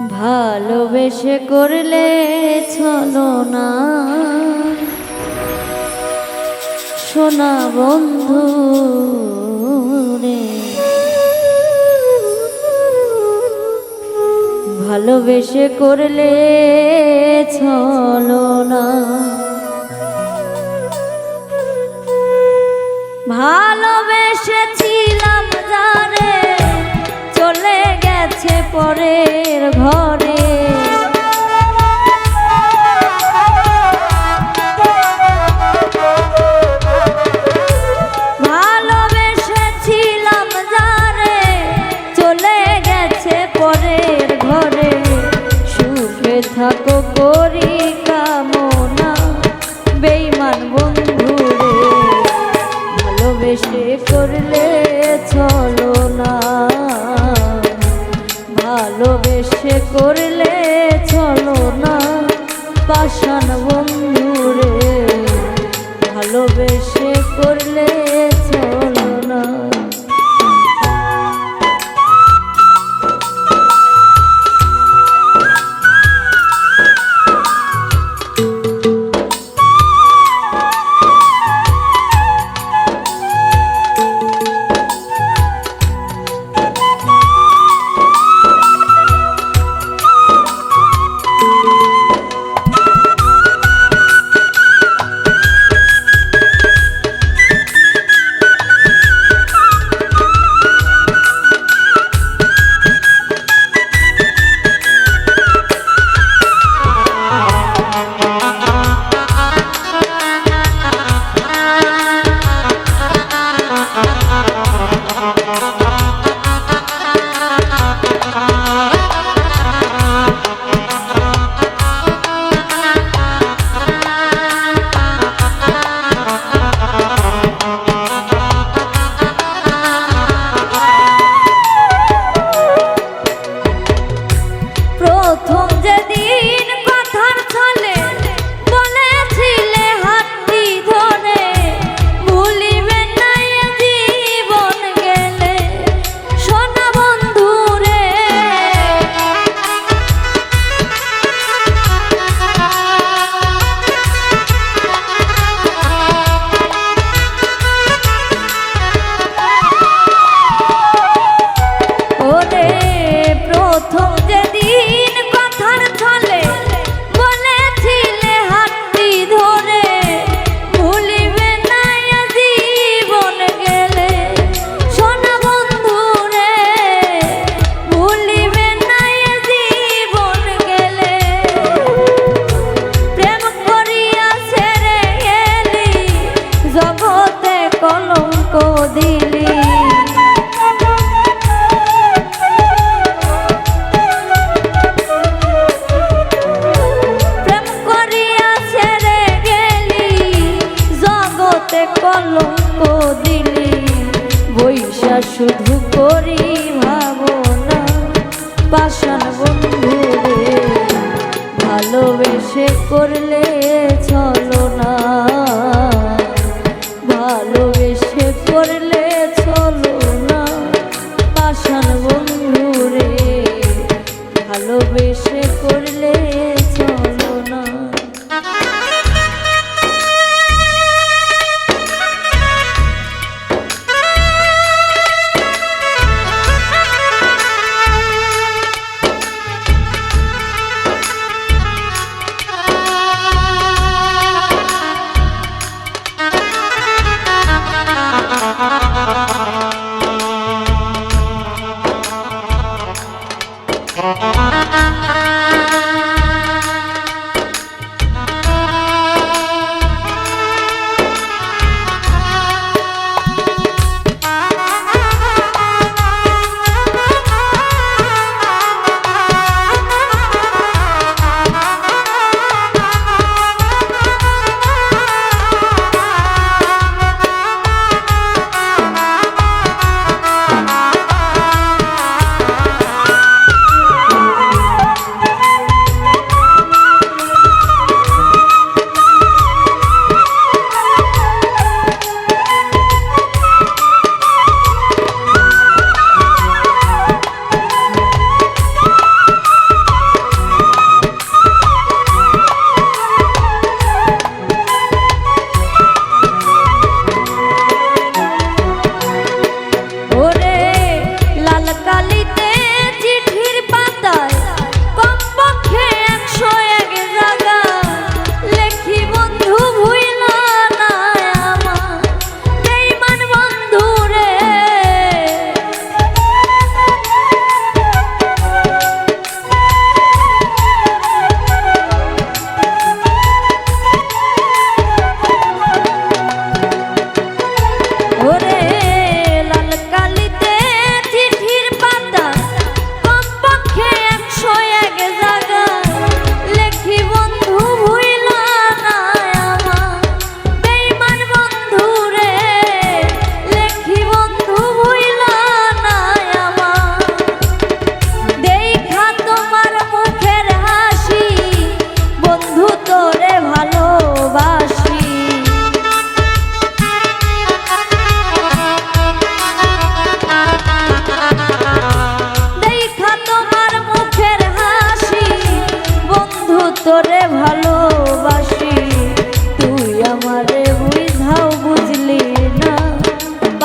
ভালোবেসে করলে ছলো না। সোনা বন্ধু ভালোবেসে করলে ছলো না। পরের ঘরে। ভালোবেসেছিলাম যারে চলে গেছে পরের ঘরে। সুখে ভালোবেসে করলে চলো না পাষাণ বন্ধুরে। ভালোবেসে করলে কলঙ্ক দিলি বৈশা শুধু করি ভাবনা পাশান বন্ধু রে ভালোবেসে করলে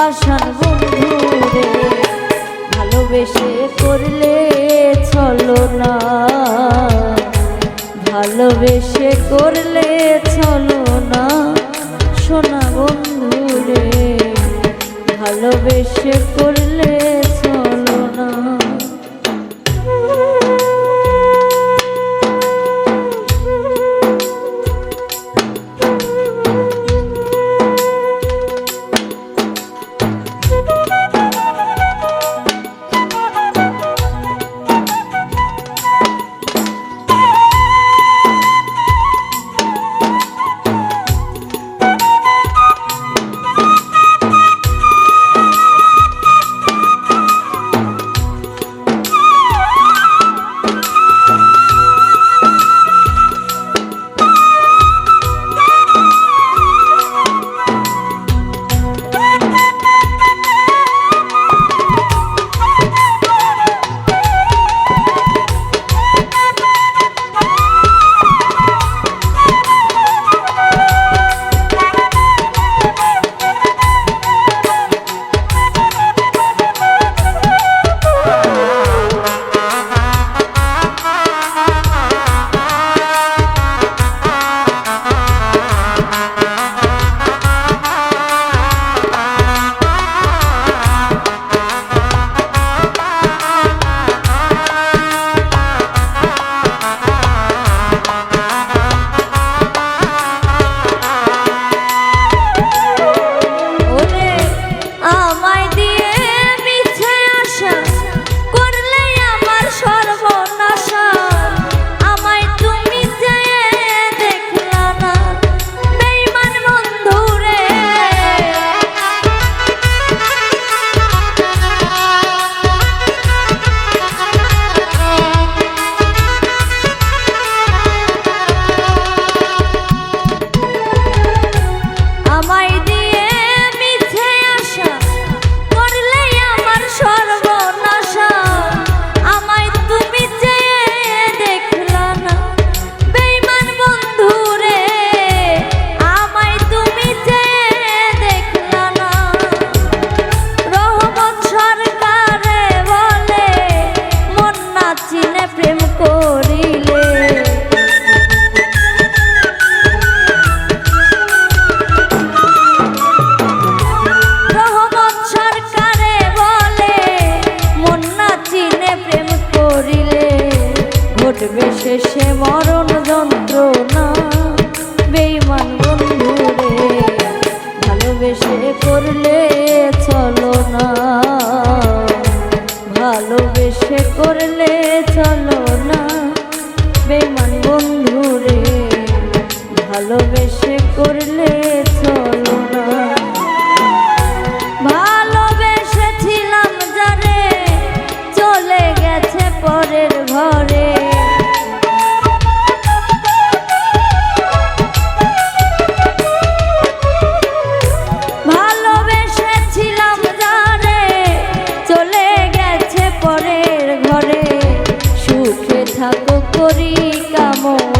ভালোবাসার বন্ধু রে ভালোবেসে করলে চলো না। ভালোবেসে করলে চলো না, সোনা বন্ধু রে ভালোবেসে করলে করলে করি কামনা।